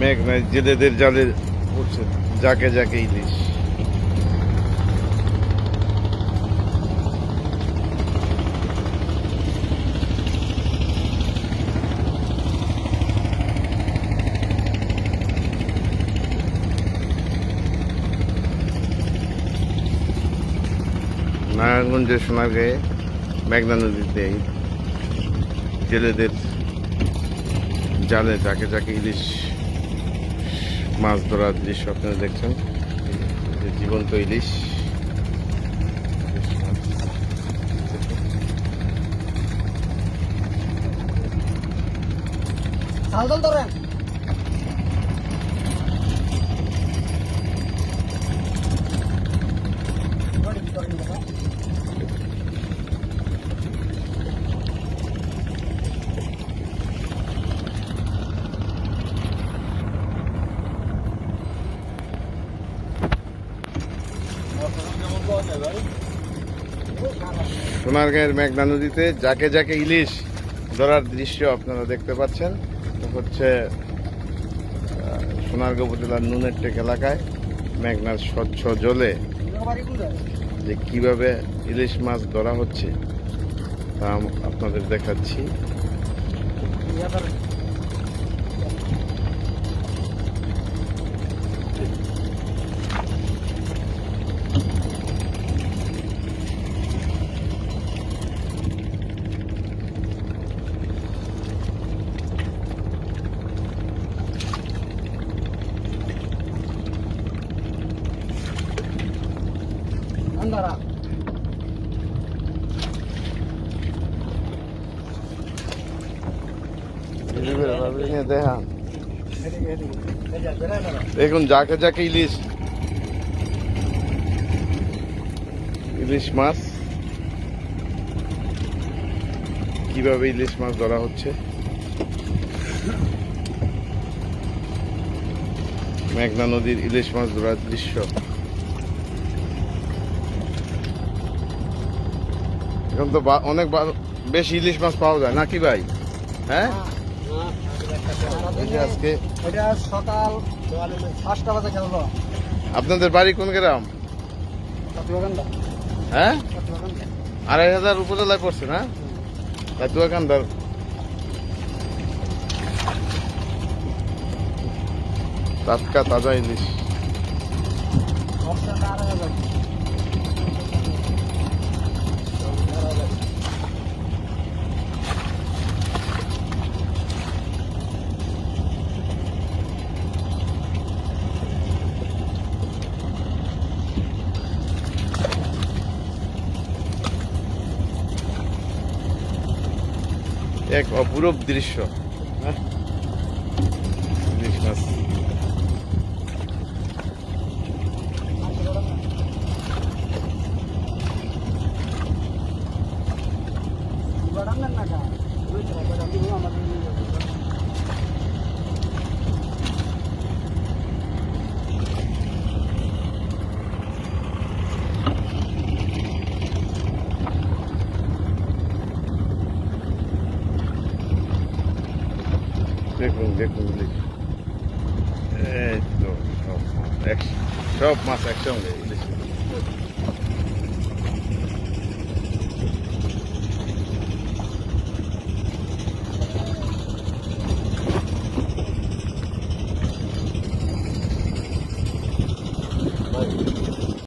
মেঘ নাই, জেলেদের জালে উঠছে যাকে যাকে ইলিশ। নারায়ণগঞ্জের সোনারগাঁয়ে মেঘনা নদীতে জেলেদের জালে যাকে যাকে ইলিশ মাছ ধরার দৃশ্য আপনারা দেখছেন। জীবন্ত ইলিশ। সালদল ধরেন। সোনারগাঁয়ের মেঘনা নদীতে যাকে যাকে ইলিশ ধরার দৃশ্য আপনারা দেখতে পাচ্ছেন হচ্ছে আহ, সোনারগাঁও উপজেলার নুনের টেক এলাকায় মেঘনার স্বচ্ছ জলে যে কীভাবে ইলিশ মাছ ধরা হচ্ছে তা আপনাদের দেখাচ্ছি। দেখুন যাকে যাকে ইলিশ। ইলিশ মাছ। কীভাবে ইলিশ মাছ ধরা হচ্ছে? মেঘনা নদীর ইলিশ মাছ ধরার দৃশ্য। এখন তো অনেক বেশি ইলিশ মাছ পাওয়া যায়। নাকি ভাই? হ্যাঁ? আজকে সকাল পাঁচটা বাজে খেলব আপনাদের বাড়ি কোন গ্রাম? হ্যাঁ? আড়াই হাজার উপজেলায় পড়ছে না? কান্দর টাটকা তাজা ইলিশ। এক অপূরব দৃশ্য হ্যাঁ? ইলিশ মাছ না কা আমাদের দেখুন দেখুন ইলিশ এই তো সব মাছ এক সব মাছ একসঙ্গে ইলিশ মাছ